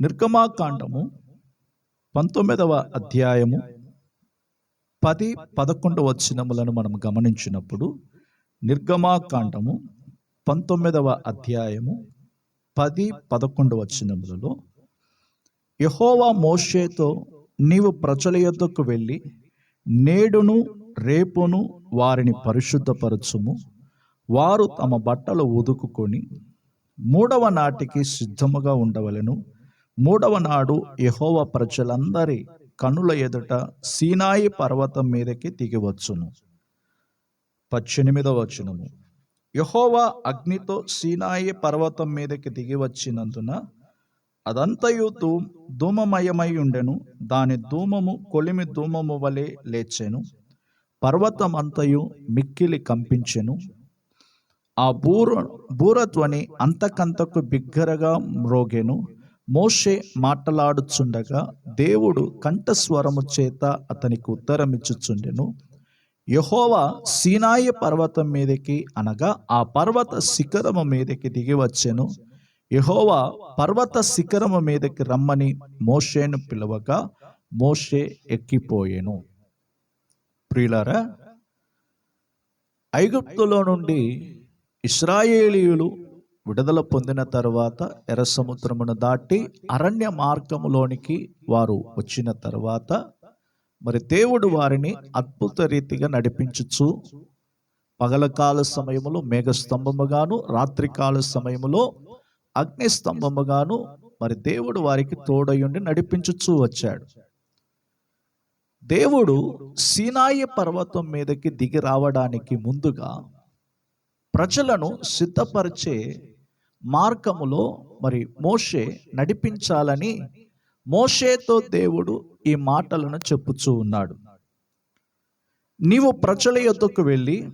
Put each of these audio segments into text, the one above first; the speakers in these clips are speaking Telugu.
నిర్గమాకాండము పంతొమ్మిదవ అధ్యాయము పది పదకొండు వచనములను మనం గమనించినప్పుడు నిర్గమాకాండము పంతొమ్మిదవ అధ్యాయము పది పదకొండు వచనములలో యహోవా మోషేతో నీవు ప్రజల యొద్దకు వెళ్ళి నేడును రేపును వారిని పరిశుద్ధపరచుము. వారు తమ బట్టలు ఉదుకుకొని మూడవ నాటికి సిద్ధముగా ఉండవలెను. మూడవ నాడు యహోవ ప్రజలందరి కనుల ఎదుట సీనాయి పర్వతం మీదకి దిగివచ్చును పద్దెనిమిదవ వచనము. యహోవా అగ్నితో సీనాయి పర్వతం మీదకి దిగి వచ్చినందున అదంతయు ధూ ధూమమయమై ఉండెను. దాని ధూమము కొలిమి ధూమము వలె లేచెను. పర్వతమంతయు మిక్కిలి కంపించెను. ఆ బూర బూరధ్వని అంతకంతకు బిగ్గరగా మ్రోగెను. మోషే మాట్లాడుచుండగా దేవుడు కంఠస్వరము చేత అతనికి ఉత్తరమిచ్చుచుండెను యహోవా సీనాయి పర్వతం మీదకి అనగా ఆ పర్వత శిఖరము మీదకి దిగి వచ్చెను. యహోవా పర్వత శిఖరము మీదకి రమ్మని మోషేను పిలవగా మోషే ఎక్కిపోయెను. ప్రియులారా ఐగుప్తులో నుండి ఇస్రాయేలీయులు విడుదల పొందిన తర్వాత ఎర్ర సముద్రమును దాటి అరణ్య మార్గములోనికి వారు వచ్చిన తర్వాత మరి దేవుడు వారిని అద్భుత రీతిగా నడిపించుచు పగలకాల సమయములో మేఘస్తంభముగాను రాత్రికాల సమయములో అగ్నిస్తంభముగాను మరి దేవుడు వారికి తోడయుండి నడిపించుచూ వచ్చాడు. దేవుడు సీనాయి పర్వతం మీదకి దిగి రావడానికి ముందుగా ప్రజలను సిద్ధపరిచే మార్గములో మరి మోషే నడిపించాలని మోషేతో దేవుడు ఈ మాటలను చెప్పుచూ ఉన్నాడు. నీవు ప్రజల యొద్దకు వెళ్ళి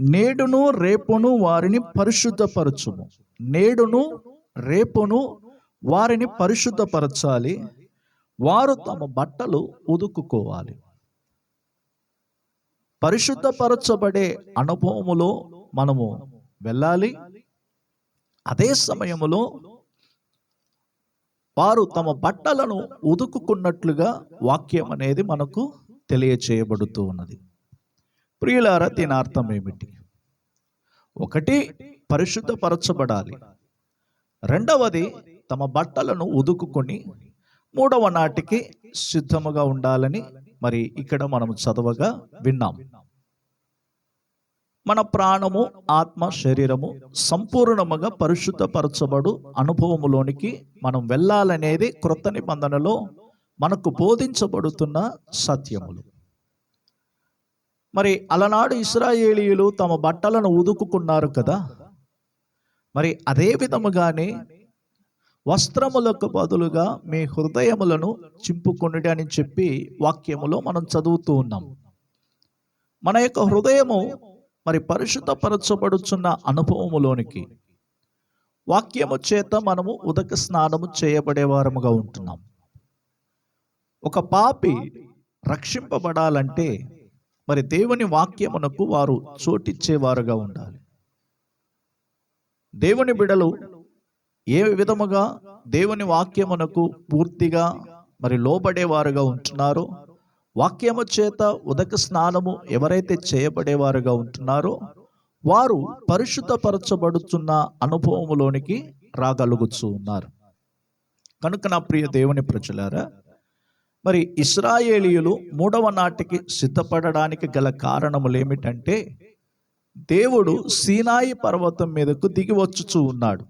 నేడును రేపును వారిని పరిశుద్ధపరచుము. నేడును రేపును వారిని పరిశుద్ధపరచాలి. వారు తమ బట్టలు ఉదుకుకోవాలి. పరిశుద్ధపరచబడే అనుభవములో మనము వెళ్ళాలి. అదే సమయంలో వారు తమ బట్టలను ఉదుకుకున్నట్లుగా వాక్యం అనేది మనకు తెలియచేయబడుతూ ఉన్నది. ప్రియులార దీని అర్థం ఏమిటి? ఒకటి పరిశుద్ధపరచబడాలి. రెండవది తమ బట్టలను ఉదుకుకొని మూడవ నాటికి సిద్ధముగా ఉండాలని. మరి ఇక్కడ మనం చదవగా విన్నాం. మన ప్రాణము ఆత్మ శరీరము సంపూర్ణముగా పరిశుద్ధపరచబడు అనుభవములోనికి మనం వెళ్ళాలనేది క్రొత్త నిబంధనలో మనకు బోధించబడుతున్న సత్యములు. మరి అలనాడు ఇస్రాయేలీయులు తమ బట్టలను ఉదుకుకున్నారు కదా? మరి అదే విధముగానే వస్త్రములకు బదులుగా మీ హృదయములను చింపుకొనుడి అని చెప్పి వాక్యములో మనం చదువుతూ ఉన్నాం. మన యొక్క హృదయము మరి పరిశుద్ధపరచబడుచున్న అనుభవములోనికి. వాక్యము చేత మనము ఉదక స్నానము చేయబడేవారముగా ఉంటున్నాం. ఒక పాపి రక్షింపబడాలంటే మరి దేవుని వాక్యమునకు వారు చోటిచ్చేవారుగా ఉండాలి. దేవుని బిడలు ఏ విధముగా దేవుని వాక్యమునకు పూర్తిగా మరి లోబడేవారుగా ఉంటున్నారో వాక్యము చేత ఉదక స్నానము ఎవరైతే చేయబడేవారుగా ఉంటున్నారో వారు పరిశుద్ధపరచబడుతున్న అనుభవములోనికి రాగలుగుతూ ఉన్నారు. కనుక నా ప్రియ దేవుని ప్రజలారా మరి ఇస్రాయేలీయులు మూడవ నాటికి సిద్ధపడడానికి గల కారణములు ఏమిటంటే దేవుడు సీనాయి పర్వతం మీదకు దిగి వచ్చుచూ ఉన్నాడు.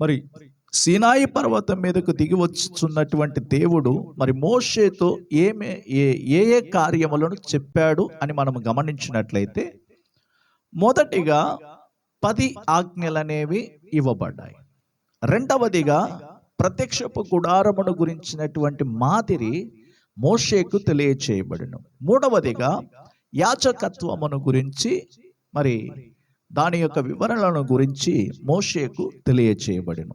మరి సీనాయి పర్వతం మీదకు దిగి వచ్చుచున్నటువంటి దేవుడు మరి మోషేతో ఏమే ఏ ఏ ఏ కార్యములను చెప్పాడు అని మనం గమనించినట్లయితే మొదటిగా పది ఆజ్ఞలనేవి ఇవ్వబడ్డాయి. రెండవదిగా ప్రత్యక్షపు గుడారమును గురించినటువంటి మాదిరి మోషేకు తెలియచేయబడిను. మూడవదిగా యాచకత్వమును గురించి మరి దాని యొక్క వివరణలను గురించి మోషేకు తెలియచేయబడిను.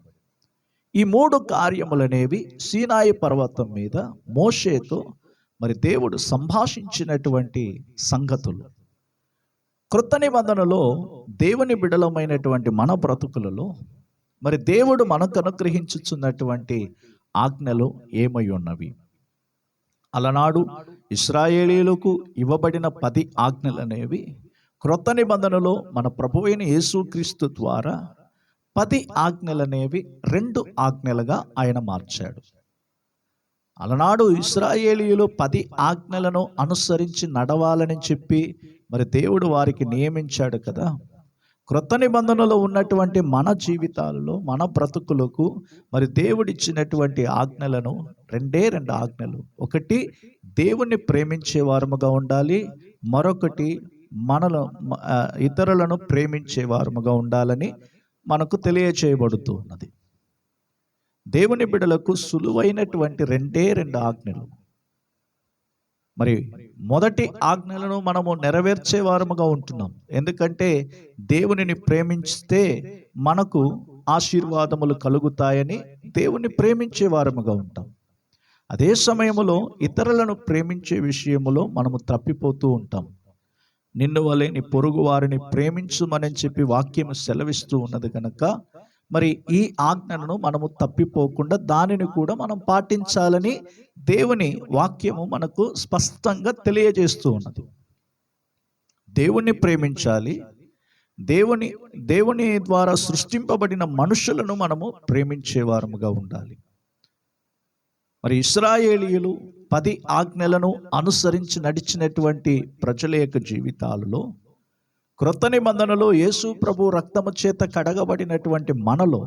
ఈ మూడు కార్యములనేవి సీనాయి పర్వతం మీద మోషేతో మరి దేవుడు సంభాషించినటువంటి సంగతులు. కృత నిబంధనలో దేవుని బిడలమైనటువంటి మన బ్రతుకులలో మరి దేవుడు మనకు అనుగ్రహించుచున్నటువంటి ఆజ్ఞలు ఏమై ఉన్నవి? అలనాడు ఇస్రాయేలీలకు ఇవ్వబడిన పది ఆజ్ఞలు అనేవి క్రొత్త నిబంధనలో మన ప్రభు అయిన యేసుక్రీస్తు ద్వారా పది ఆజ్ఞలనేవి రెండు ఆజ్ఞలుగా ఆయన మార్చాడు. అలనాడు ఇస్రాయేలీయులు పది ఆజ్ఞలను అనుసరించి నడవాలని చెప్పి మరి దేవుడు వారికి నియమించాడు కదా. క్రొత్త నిబంధనలో ఉన్నటువంటి మన జీవితాలలో మన బ్రతుకులకు మరి దేవుడిచ్చినటువంటి ఆజ్ఞలను రెండే రెండు ఆజ్ఞలు. ఒకటి దేవుణ్ణి ప్రేమించే వారముగా ఉండాలి. మరొకటి మనలో ఇతరులను ప్రేమించే వారముగా ఉండాలని మనకు తెలియచేయబడుతూ ఉన్నది. దేవుని బిడలకు సులువైనటువంటి రెండే రెండు ఆజ్ఞలు. మరి మొదటి ఆజ్ఞలను మనము నెరవేర్చే వారముగా ఉంటున్నాం. ఎందుకంటే దేవునిని ప్రేమించితే మనకు ఆశీర్వాదములు కలుగుతాయని దేవుని ప్రేమించే వారముగా ఉంటాం. అదే సమయంలో ఇతరులను ప్రేమించే విషయములో మనము తప్పిపోతూ ఉంటాం. నిన్ను వలేని నీ పొరుగు వారిని ప్రేమించుమని చెప్పి వాక్యం సెలవిస్తూ ఉన్నది కనుక మరి ఈ ఆజ్ఞలను మనము తప్పిపోకుండా దానిని కూడా మనం పాటించాలని దేవుని వాక్యము మనకు స్పష్టంగా తెలియజేస్తూ ఉన్నది. దేవుణ్ణి ప్రేమించాలి. దేవుని దేవుని ద్వారా సృష్టింపబడిన మనుషులను మనము ప్రేమించేవారముగా ఉండాలి. మరి ఇస్రాయేలీయులు పది ఆజ్ఞలను అనుసరించి నడిచినటువంటి ప్రజల యొక్క జీవితాలలో క్రొత్త నిబంధనలో యేసు ప్రభు రక్తము చేత కడగబడినటువంటి మనలో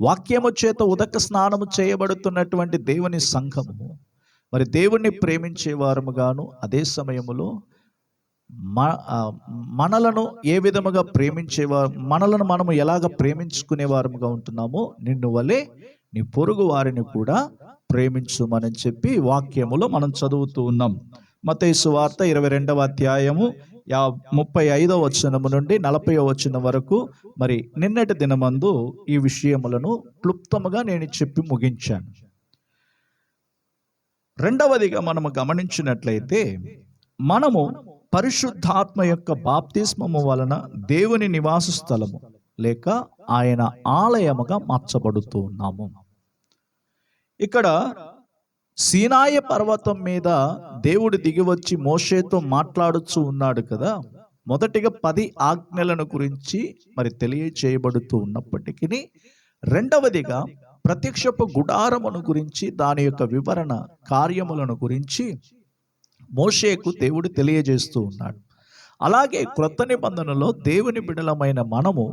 వాక్యము చేత ఉదక స్నానము చేయబడుతున్నటువంటి దేవుని సంఘము మరి దేవుణ్ణి ప్రేమించే వారముగాను అదే సమయములో మ మనలను ఏ విధముగా ప్రేమించేవారు మనలను మనము ఎలాగ ప్రేమించుకునే వారముగా ఉంటున్నామో నిన్ను వలె నీ పొరుగు వారిని కూడా ప్రేమించుమని చెప్పి వాక్యములో మనం చదువుతూ ఉన్నాం. మతేసు వార్త ఇరవై రెండవ అధ్యాయము యా ముప్పై ఐదవ వచనము నుండి నలభై వచనం వరకు మరి నిన్నటి దినమందు ఈ విషయములను క్లుప్తముగా నేను చెప్పి ముగించాను. రెండవదిగా మనము గమనించినట్లయితే మనము పరిశుద్ధాత్మ యొక్క బాప్తిస్మము వలన దేవుని నివాస స్థలము లేక ఆయన ఆలయముగా మార్చబడుతూ ఉన్నాము. ఇక్కడ సీనాయ పర్వతం మీద దేవుడు దిగివచ్చి మోషేతో మాట్లాడుచు ఉన్నాడు కదా. మొదటిగా పది ఆజ్ఞలను గురించి మరి తెలియచేయబడుతూ ఉన్నప్పటికీ రెండవదిగా ప్రత్యక్షపు గుడారమును గురించి దాని యొక్క వివరణ కార్యములను గురించి మోషేకు దేవుడు తెలియజేస్తూ ఉన్నాడు. అలాగే క్రొత్త నిబంధనలో దేవుని బిడలమైన మనము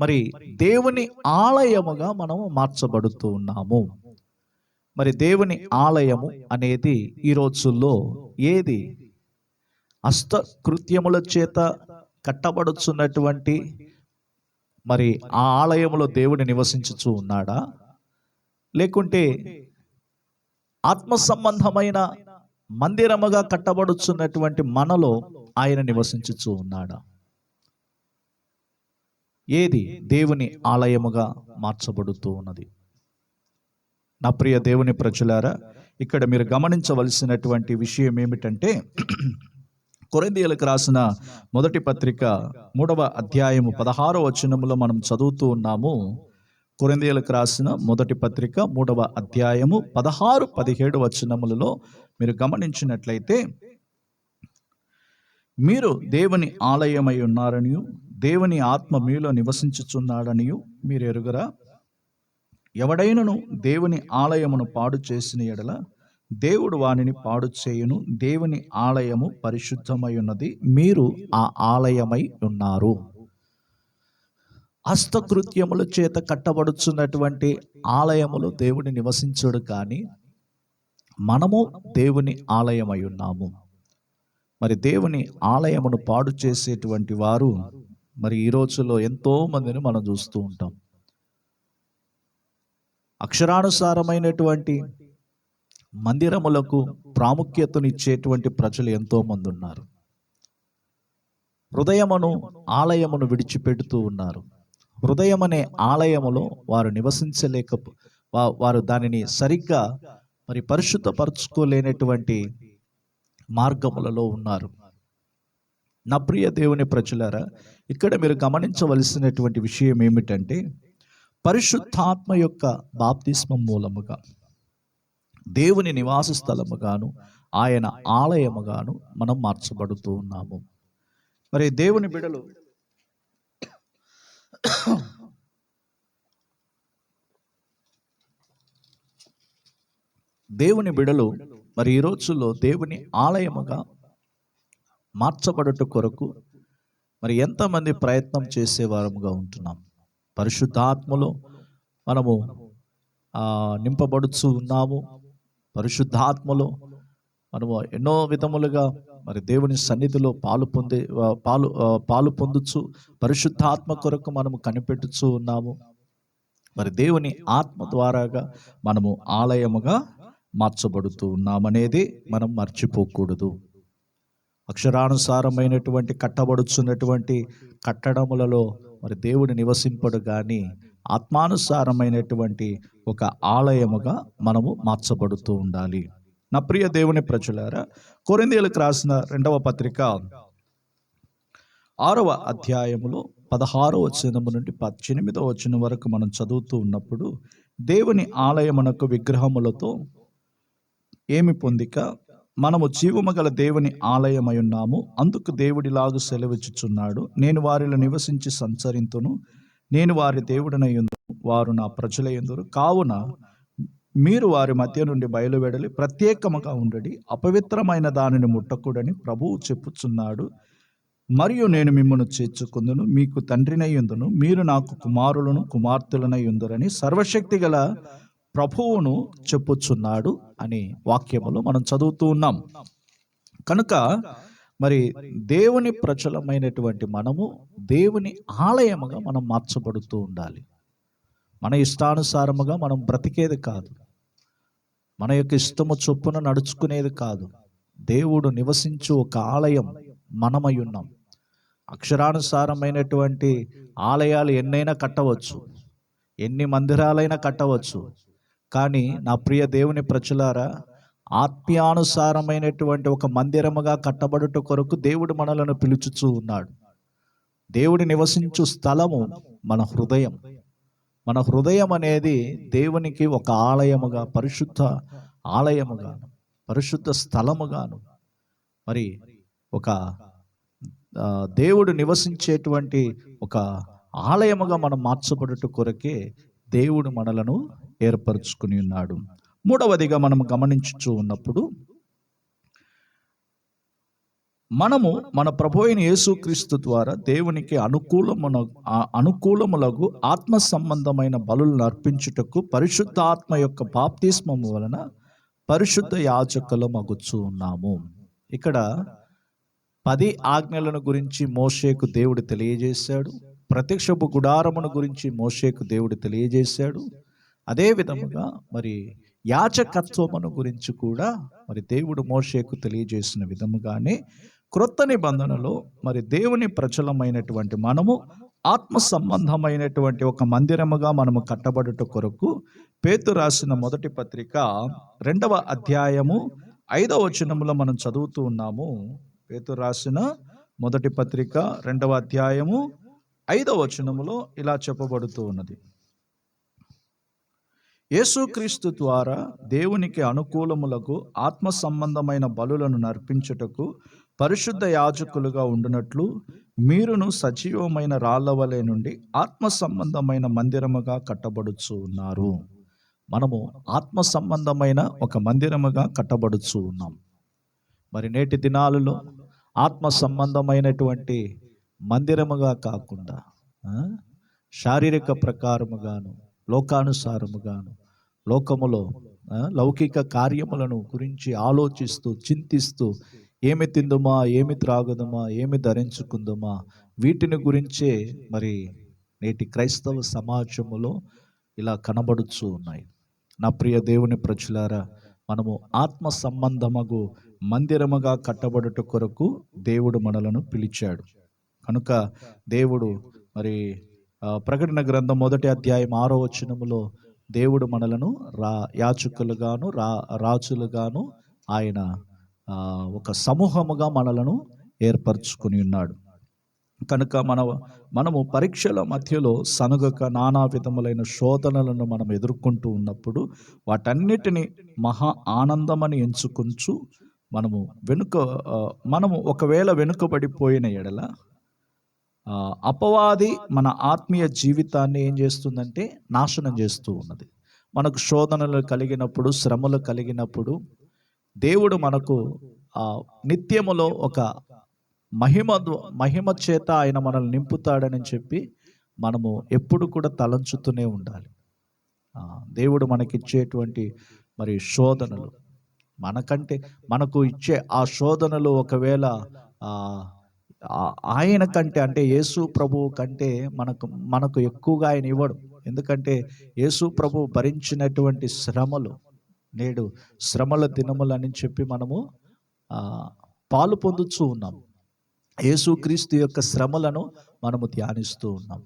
మరి దేవుని ఆలయముగా మనము మార్చబడుతూ ఉన్నాము. మరి దేవుని ఆలయము అనేది ఈ రోజుల్లో ఏది? హస్తకృత్యముల చేత కట్టబడుచున్నటువంటి మరి ఆ ఆలయంలో దేవుడు నివసించుచూ ఉన్నాడా? లేకుంటే ఆత్మ సంబంధమైన మందిరముగా కట్టబడుచున్నటువంటి మనలో ఆయన నివసించుచూ ఉన్నాడా? ఏది? దేవుని ఆలయముగా మార్చబడుతూ ఉన్నది. నా ప్రియ దేవుని ప్రజలారా ఇక్కడ మీరు గమనించవలసినటువంటి విషయం ఏమిటంటే కొరిందీయులకు రాసిన మొదటి పత్రిక మూడవ అధ్యాయము పదహారో వచనములో మనం చదువుతూ ఉన్నాము. కొరిందీయులకు రాసిన మొదటి పత్రిక మూడవ అధ్యాయము పదహారు పదిహేడు వచనములలో మీరు గమనించినట్లయితే మీరు దేవుని ఆలయమై ఉన్నారనియు దేవుని ఆత్మ మీలో నివసించుచున్నాడనియు మీరు ఎరుగరా? ఎవడైనను దేవుని ఆలయమును పాడు చేసిన ఎడల దేవుడు వానిని పాడు చేయును దేవుని ఆలయము పరిశుద్ధమై ఉన్నది మీరు ఆ ఆలయమై ఉన్నారు. హస్తకృత్యముల చేత కట్టబడుచున్నటువంటి ఆలయములు దేవుని నివసించడు కానీ మనము దేవుని ఆలయమై ఉన్నాము. మరి దేవుని ఆలయమును పాడు చేసేటువంటి వారు మరి ఈ రోజుల్లో ఎంతో మందిని మనం చూస్తూ ఉంటాం. అక్షరానుసారమైనటువంటి మందిరములకు ప్రాముఖ్యతనిచ్చేటువంటి ప్రజలు ఎంతో మంది ఉన్నారు. హృదయమును ఆలయమును విడిచిపెడుతూ ఉన్నారు. హృదయం అనే ఆలయములో వారు నివసించలేక వారు దానిని సరిగ్గా మరి పరిశుద్ధపరచుకోలేనటువంటి మార్గములలో ఉన్నారు. నా ప్రియ దేవుని ప్రజలారా ఇక్కడ మీరు గమనించవలసినటువంటి విషయం ఏమిటంటే పరిశుద్ధాత్మ యొక్క బాప్తిస్మం మూలముగా దేవుని నివాస స్థలముగాను ఆయన ఆలయముగాను మనం మార్చబడుతూ ఉన్నాము. మరి దేవుని బిడలు దేవుని బిడలు మరి ఈ రోజుల్లో దేవుని ఆలయముగా మార్చబడుట కొరకు మరి ఎంతమంది ప్రయత్నం చేసేవారముగా ఉంటున్నాం? పరిశుద్ధాత్మలో మనము నింపబడుచు ఉన్నాము. పరిశుద్ధాత్మలో మనము ఎన్నో విధములుగా మరి దేవుని సన్నిధిలో పాలు పొందే పాలు పాలు పొందుచు పరిశుద్ధాత్మ కొరకు మనము కనిపెట్టుచు ఉన్నాము. మరి దేవుని ఆత్మ ద్వారాగా మనము ఆలయముగా మార్చబడుతూ ఉన్నామనేది మనం మర్చిపోకూడదు. అక్షరానుసారమైనటువంటి కట్టబడుచున్నటువంటి కట్టడములలో మరి దేవుడు నివసింపడు కానీ ఆత్మానుసారమైనటువంటి ఒక ఆలయముగా మనము మార్చబడుతూ ఉండాలి. నా ప్రియ దేవుని ప్రజలారా కొరిందేలకు రాసిన రెండవ పత్రిక ఆరవ అధ్యాయములో పదహారవ వచనము నుండి పద్దెనిమిదవ వచనం వరకు మనం చదువుతూ ఉన్నప్పుడు దేవుని ఆలయమునకు విగ్రహములతో ఏమి పొందిక? మనము జీవము గల దేవుని ఆలయమై ఉన్నాము. అందుకు దేవుడిలాగు సెలవిచ్చుచున్నాడు. నేను వారిలో నివసించి సంచరింతును. నేను వారి దేవుడనై వారు నా ప్రజలయ్యందురు కావున మీరు వారి మధ్య నుండి బయలువెడలి ప్రత్యేకముగా ఉండడి అపవిత్రమైన దానిని ముట్టకూడని ప్రభువు చెప్పుచున్నాడు. మరియు నేను మిమ్మల్ని చేర్చుకుందును. మీకు తండ్రినయ్యుందును మీరు నాకు కుమారులను కుమార్తెలనై ఉందరని సర్వశక్తి గల ప్రభువును చెప్పుచున్నాడు అని వాక్యములో మనం చదువుతూ ఉన్నాం. కనుక మరి దేవుని ప్రచలమైనటువంటి మనము దేవుని ఆలయముగా మనం మార్చబడుతూ ఉండాలి. మన ఇష్టానుసారముగా మనం బ్రతికేది కాదు. మన యొక్క ఇష్టము చొప్పున నడుచుకునేది కాదు. దేవుడు నివసించు ఒక ఆలయం మనమై ఉన్నాం అక్షరానుసారమైనటువంటి ఆలయాలు ఎన్నైనా కట్టవచ్చు. ఎన్ని మందిరాలైనా కట్టవచ్చు. కానీ నా ప్రియ దేవుని ప్రజలారా ఆత్మీయానుసారమైనటువంటి ఒక మందిరముగా కట్టబడుట కొరకు దేవుడు మనలను పిలుచుచూ ఉన్నాడు. దేవుడి నివసించు స్థలము మన హృదయం. మన హృదయం అనేది దేవునికి ఒక ఆలయముగా పరిశుద్ధ ఆలయముగాను పరిశుద్ధ స్థలముగాను. మరి ఒక దేవుడు నివసించేటువంటి ఒక ఆలయముగా మనం మార్చబడుట కొరకే దేవుడు మనలను ఏర్పరచుకుని ఉన్నాడు. మూడవదిగా మనం గమనించుచూ ఉన్నప్పుడు మనము మన ప్రభు అయిన యేసుక్రీస్తు ద్వారా దేవునికి అనుకూలమున అనుకూలములకు ఆత్మ సంబంధమైన బలులను అర్పించుటకు పరిశుద్ధ ఆత్మ యొక్క బాప్తిస్మము వలన పరిశుద్ధ యాచకులు మగుచు ఉన్నాము. ఇక్కడ పది ఆజ్ఞలను గురించి మోషేకు దేవుడు తెలియజేశాడు. ప్రత్యక్షపు గుడారమును గురించి మోషేకు దేవుడు తెలియజేశాడు. అదే విధముగా మరి యాచకత్వమును గురించి కూడా మరి దేవుడు మోషేకు తెలియజేసిన విధముగానే క్రొత్త నిబంధనలో మరి దేవుని ప్రచలమైనటువంటి మనము ఆత్మ సంబంధమైనటువంటి ఒక మందిరముగా మనము కట్టబడుట కొరకు పేతు రాసిన మొదటి పత్రిక రెండవ అధ్యాయము ఐదవ వచనములో మనం చదువుతూ ఉన్నాము. పేతు రాసిన మొదటి పత్రిక రెండవ అధ్యాయము ఐదవ వచనములో ఇలా చెప్పబడుతూ ఉన్నది. యేసుక్రీస్తు ద్వారా దేవునికి అనుకూలములకు ఆత్మ సంబంధమైన బలులను నర్పించుటకు పరిశుద్ధ యాజకులుగా ఉండునట్లు మీరును సజీవమైన రాళ్ళవలే నుండి ఆత్మ సంబంధమైన మందిరముగా కట్టబడుచు ఉన్నారు. మనము ఆత్మ సంబంధమైన ఒక మందిరముగా కట్టబడుచు ఉన్నాం. మరి నేటి దినాలలో ఆత్మ సంబంధమైనటువంటి మందిరముగా కాకుండా శారీరక ప్రకారముగాను లోకానుసారముగాను లోకములో లౌకిక కార్యములను గురించి ఆలోచిస్తూ చింతిస్తూ ఏమి తిందుమా ఏమి త్రాగుదమా ఏమి ధరించుకుందుమా వీటిని గురించే మరి నేటి క్రైస్తవ సమాజములో ఇలా కనబడుచు ఉన్నాయి. నా ప్రియ దేవుని ప్రజలారా మనము ఆత్మ సంబంధమగు మందిరముగా కట్టబడుట కొరకు దేవుడు మనలను పిలిచాడు. కనుక దేవుడు మరి ప్రకటన గ్రంథం మొదటి అధ్యాయం ఆరో వచనములో దేవుడు మనలను రా యాచకులుగాను రా రాజులుగాను ఆయన ఒక సమూహముగా మనలను ఏర్పరచుకుని ఉన్నాడు. కనుక మన మనము పరీక్షల మధ్యలో సనుగక నానా విధములైన శోధనలను మనం ఎదుర్కొంటూ ఉన్నప్పుడు వాటన్నిటిని మహా ఆనందమని ఎంచుకుంటూ మనము వెనుక మనము ఒకవేళ వెనుకబడిపోయిన ఎడల అపవాది మన ఆత్మీయ జీవితాన్ని ఏం చేస్తుందంటే నాశనం చేస్తూ ఉన్నది. మనకు శోధనలు కలిగినప్పుడు శ్రమలు కలిగినప్పుడు దేవుడు మనకు ఆ నిత్యములో ఒక మహిమ మహిమ చేత ఆయన మనల్ని నింపుతాడని చెప్పి మనము ఎప్పుడు కూడా తలంచుతూనే ఉండాలి. దేవుడు మనకిచ్చేటువంటి మరి శోధనలు. మనకంటే మనకు ఇచ్చే ఆ శోధనలు ఒకవేళ ఆయన కంటే అంటే యేసు ప్రభు కంటే మనకు మనకు ఎక్కువగా ఆయన ఇవ్వడు. ఎందుకంటే యేసు ప్రభు భరించినటువంటి శ్రమలు నేడు శ్రమల దినములు అని చెప్పి మనము పాలు పొందుతూ ఉన్నాం. యేసుక్రీస్తు యొక్క శ్రమలను మనము ధ్యానిస్తూ ఉన్నాం.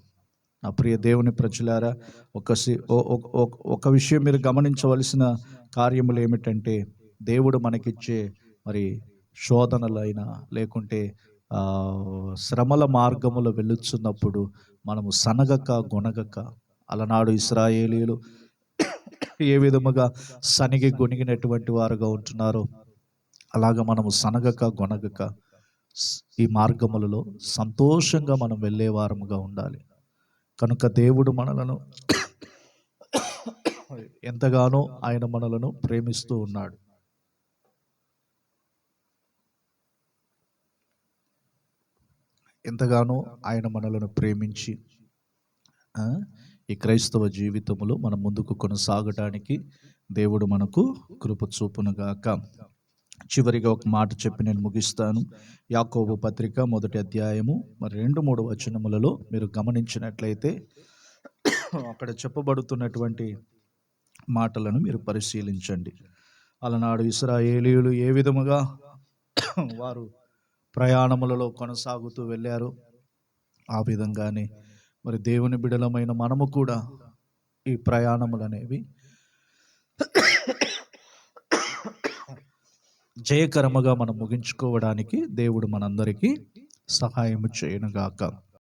నా ప్రియ దేవుని ప్రజలారా ఒక సి- ఒక విషయం మీరు గమనించవలసిన కార్యములు ఏమిటంటే దేవుడు మనకిచ్చే మరి శోధనలైనా లేకుంటే శ్రమల మార్గములో వెళ్ళుచున్నప్పుడు మనము సనగక గొనగక అలనాడు ఇస్రాయేలీలు ఏ విధముగా సనిగి గొనిగినటువంటి వారుగా ఉంటున్నారో అలాగ మనము సనగక గొనగక ఈ మార్గములలో సంతోషంగా మనం వెళ్ళే వారముగా ఉండాలి. కనుక దేవుడు మనలను ఎంతగానో ఆయన మనలను ప్రేమిస్తూ ఉన్నాడు. ఎంతగానో ఆయన మనలను ప్రేమించి ఈ క్రైస్తవ జీవితంలో మనం ముందుకు కొనసాగటానికి దేవుడు మనకు కృప చూపునుగాక. చివరిగా ఒక మాట చెప్పి నేను ముగిస్తాను. యాకోబు పత్రిక మొదటి అధ్యాయము మరి రెండు మూడు వచనములలో మీరు గమనించినట్లయితే అక్కడ చెప్పబడుతున్నటువంటి మాటలను మీరు పరిశీలించండి. అలనాడు ఇస్రాయేలీయులు ఏ విధముగా వారు ప్రయాణములలో కొనసాగుతూ వెళ్ళారు. ఆ విధంగానే మరి దేవుని బిడలమైన మనము కూడా ఈ ప్రయాణములు అనేవి జయకరముగా మనం ముగించుకోవడానికి దేవుడు మనందరికీ సహాయం చేయనుగాక.